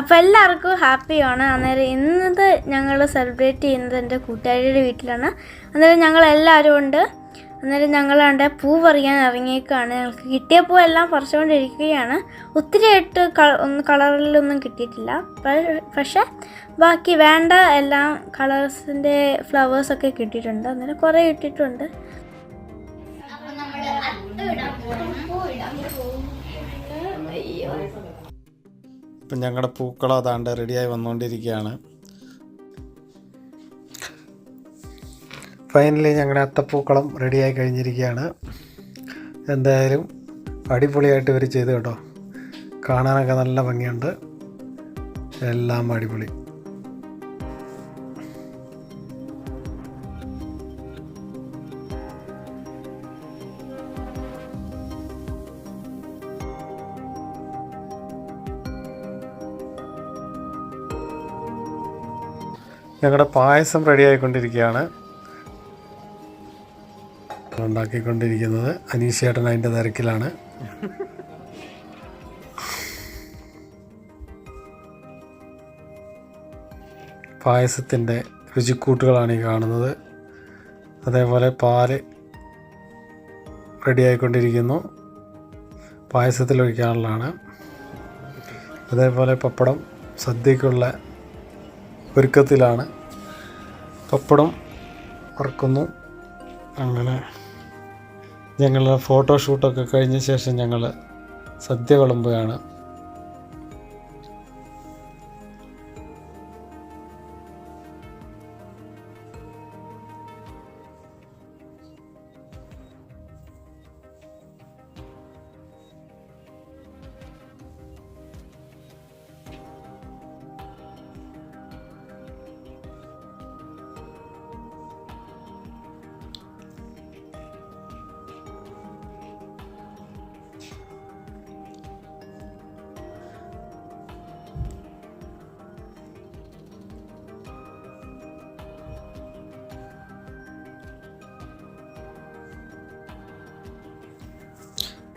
അപ്പോൾ എല്ലാവർക്കും ഹാപ്പി ആണ്. അന്നേരം ഇന്നത് ഞങ്ങൾ സെലിബ്രേറ്റ് ചെയ്യുന്നത് എന്റെ കൂട്ടുകാരിയുടെ വീട്ടിലാണ്. അന്നേരം ഞങ്ങൾ എല്ലാവരും ഉണ്ട്. അന്നേരം ഞങ്ങളാണ്ട് പൂ പറിക്കാൻ ഇറങ്ങിയേക്കാണ്. ഞങ്ങൾക്ക് കിട്ടിയ പൂ എല്ലാം പറിച്ചുകൊണ്ടിരിക്കുകയാണ് ഒത്തിരിയായിട്ട് കള ഒന്നും കളറിലൊന്നും കിട്ടിയിട്ടില്ല. പക്ഷേ ബാക്കി വേണ്ട എല്ലാം കളേഴ്സിന്റെ ഫ്ലവേഴ്സൊക്കെ കിട്ടിയിട്ടുണ്ട്. അന്നേരം കുറേ കിട്ടിയിട്ടുണ്ട് ഇപ്പം ഞങ്ങളുടെ പൂക്കളം അതാണ്ട് റെഡിയായി വന്നുകൊണ്ടിരിക്കുകയാണ് ഫൈനലി ഞങ്ങളുടെ അത്തപ്പൂക്കളം റെഡിയായി കഴിഞ്ഞിരിക്കുകയാണ് എന്തായാലും അടിപൊളിയായിട്ട് ഇവർ ചെയ്തു കേട്ടോ. കാണാനൊക്കെ നല്ല ഭംഗിയുണ്ട്. എല്ലാം അടിപൊളി. ഞങ്ങളുടെ പായസം റെഡി ആയിക്കൊണ്ടിരിക്കുകയാണ്. ഉണ്ടാക്കിക്കൊണ്ടിരിക്കുന്നത് അനീഷേട്ടൻ അതിന്റെ തിരക്കിലാണ്. പായസത്തിന്റെ രുചിക്കൂട്ടുകളാണ് ഈ കാണുന്നത്. അതേപോലെ പാൽ റെഡി ആയിക്കൊണ്ടിരിക്കുന്നു. പായസത്തിൽ ഒഴിക്കാനുള്ളതാണ് അതേപോലെ പപ്പടം സദ്യക്കുള്ള ഒരുക്കത്തിലാണ്. പപ്പടം വറക്കുന്നു. അങ്ങനെ ഞങ്ങൾ ഫോട്ടോഷൂട്ടൊക്കെ കഴിഞ്ഞ ശേഷം ഞങ്ങൾ സദ്യ വിളമ്പുകയാണ്.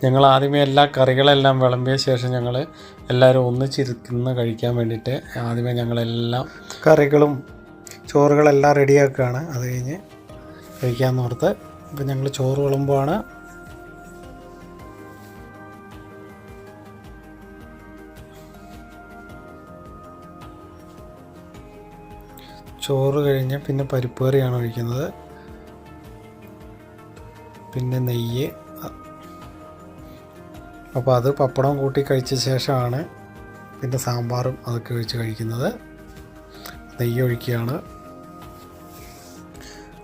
ഞങ്ങൾ ആദ്യമേ എല്ലാ കറികളെല്ലാം വിളമ്പിയ ശേഷം ഞങ്ങൾ എല്ലാവരും ഒന്നിച്ചിരിക്കുന്ന കഴിക്കാൻ വേണ്ടിയിട്ട് ആദ്യമേ ഞങ്ങളെല്ലാം കറികളും ചോറുകളെല്ലാം റെഡിയാക്കുകയാണ്. അത് കഴിഞ്ഞ് കഴിക്കാമെന്ന് ഓർത്ത് ഇപ്പം ഞങ്ങൾ ചോറ് വിളമ്പുവാണ്. ചോറ് കഴിഞ്ഞ് പിന്നെ പരിപ്പ് കറിയാണ് ഒഴിക്കുന്നത്. പിന്നെ നെയ്യ് അപ്പോൾ അത് പപ്പടം കൂട്ടി കഴിച്ച ശേഷമാണ് പിന്നെ സാമ്പാറും അതൊക്കെ ഒഴിച്ച് കഴിക്കുന്നത്. നെയ്യ് ഒഴിക്കുകയാണ്.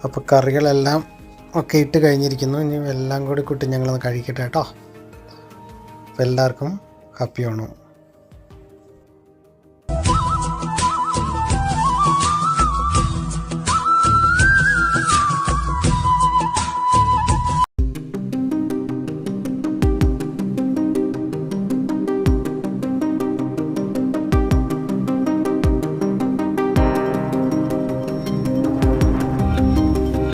അപ്പോൾ കറികളെല്ലാം ഒക്കെ ഇട്ട് കഴിഞ്ഞിരിക്കുന്നു. ഇനി എല്ലാം കൂടി കൂട്ടി ഞങ്ങളൊന്ന് കഴിക്കട്ടെ കേട്ടോ. അപ്പോൾ എല്ലാവർക്കും ഹാപ്പി ഓണം